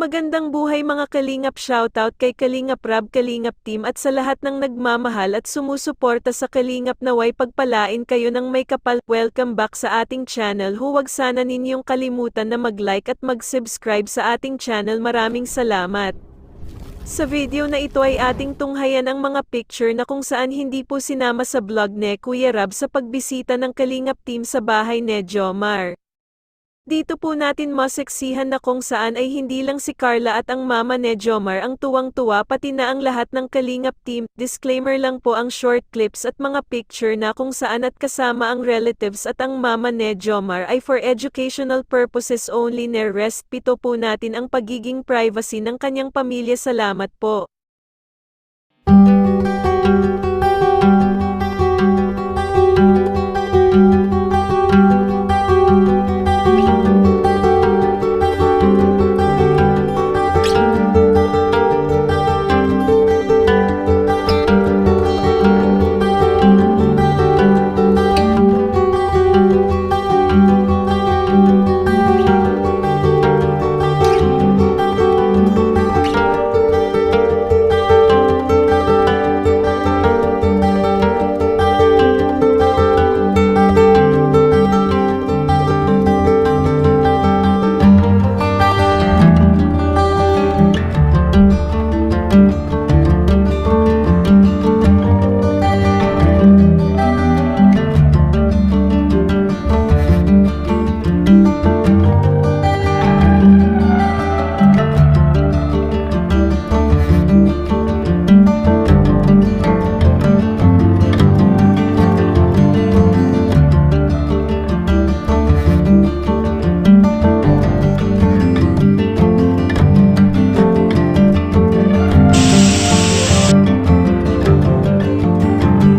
Magandang buhay mga Kalingap shoutout kay Kalingap Rab Kalingap Team at sa lahat ng nagmamahal at sumusuporta sa Kalingap naway pagpalain kayo ng may kapal. Welcome back sa ating channel huwag sana ninyong kalimutan na mag-like at mag-subscribe sa ating channel maraming salamat. Sa video na ito ay ating tunghayan ang mga picture na kung saan hindi po sinama sa vlog ni Kuya Rab sa pagbisita ng Kalingap Team sa bahay ni Jomar. Dito po natin maseksihan na kung saan ay hindi lang si Carla at ang mama ni Jomar ang tuwang-tuwa pati na ang lahat ng Kalingap team. Disclaimer lang po ang short clips at mga picture na kung saan at kasama ang relatives at ang mama ni Jomar ay for educational purposes only ne respito po natin ang pagiging privacy ng kanyang pamilya. Salamat po.